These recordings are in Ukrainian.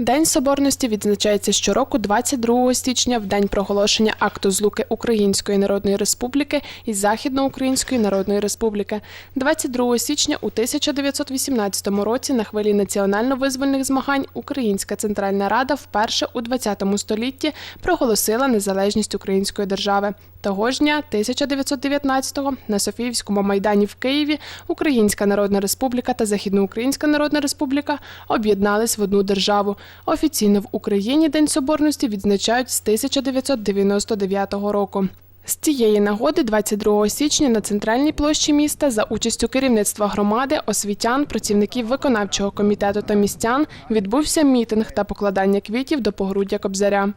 День Соборності відзначається щороку 22 січня в день проголошення акту злуки Української Народної Республіки і Західноукраїнської Народної Республіки. 22 січня у 1918 році на хвилі національно-визвольних змагань Українська Центральна Рада вперше у 20 столітті проголосила незалежність української держави. Того ж дня 1919-го на Софіївському майдані в Києві Українська Народна Республіка та Західноукраїнська Народна Республіка об'єднались в одну державу. Офіційно в Україні День Соборності відзначають з 1999 року. З цієї нагоди, 22 січня, на центральній площі міста за участю керівництва громади, освітян, працівників виконавчого комітету та містян відбувся мітинг та покладання квітів до погруддя Кобзаря.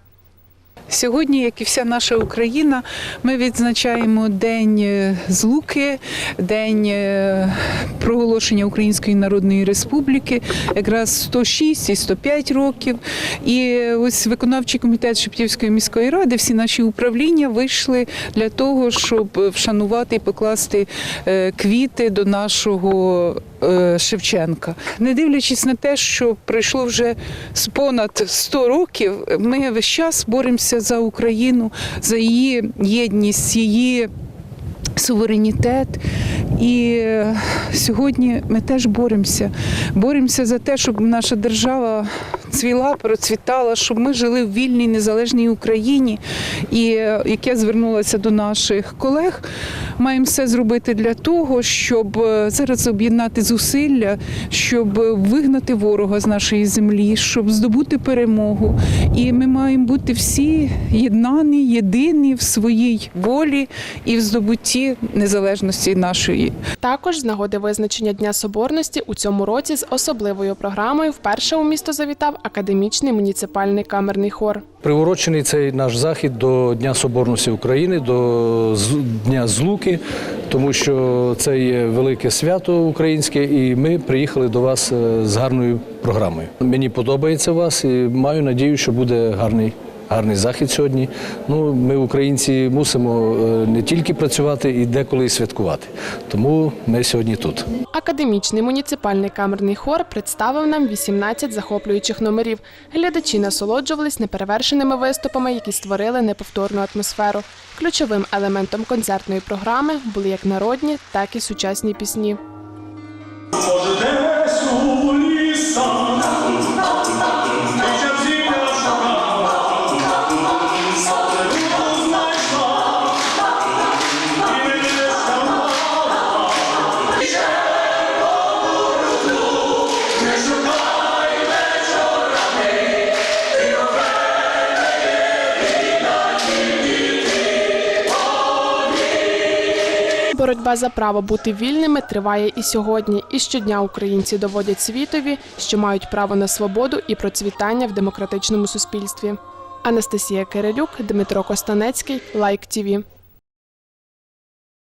Сьогодні, як і вся наша Україна, ми відзначаємо День е, Злуки, День е, проголошення Української Народної Республіки, якраз 106 і 105 років. І ось виконавчий комітет Шептівської міської ради, всі наші управління вийшли для того, щоб вшанувати і покласти е, квіти до нашого е, Шевченка. Не дивлячись на те, що пройшло вже понад 100 років, ми весь час боремося за Україну, за її єдність, її суверенітет. І е, сьогодні ми теж боремося. Боремося за те, щоб наша держава цвіла, процвітала, щоб ми жили в вільній незалежній Україні. І е, як я звернулася до наших колег, маємо все зробити для того, щоб е, зараз об'єднати зусилля, щоб вигнати ворога з нашої землі, щоб здобути перемогу. І ми маємо бути всі єднані, єдині в своїй волі і в здобутті незалежності нашої. Також з нагоди визначення Дня Соборності у цьому році з особливою програмою вперше у місто завітав академічний муніципальний камерний хор. Приурочений цей наш захід до Дня Соборності України, до Дня Злуки, тому що це є велике свято українське, і ми приїхали до вас е, з гарною програмою. Мені подобається вас і маю надію, що буде гарний. Гарний захід сьогодні. Ну, ми, українці, мусимо е, не тільки працювати і деколи святкувати. Тому ми сьогодні тут. Академічний муніципальний камерний хор представив нам 18 захоплюючих номерів. Глядачі насолоджувались неперевершеними виступами, які створили неповторну атмосферу. Ключовим елементом концертної програми були як народні, так і сучасні пісні. Боротьба за право бути вільними триває і сьогодні. І щодня українці доводять світові, що мають право на свободу і процвітання в демократичному суспільстві. Анастасія Кирилюк, Дмитро Костанецький, Лайк ТІВІ.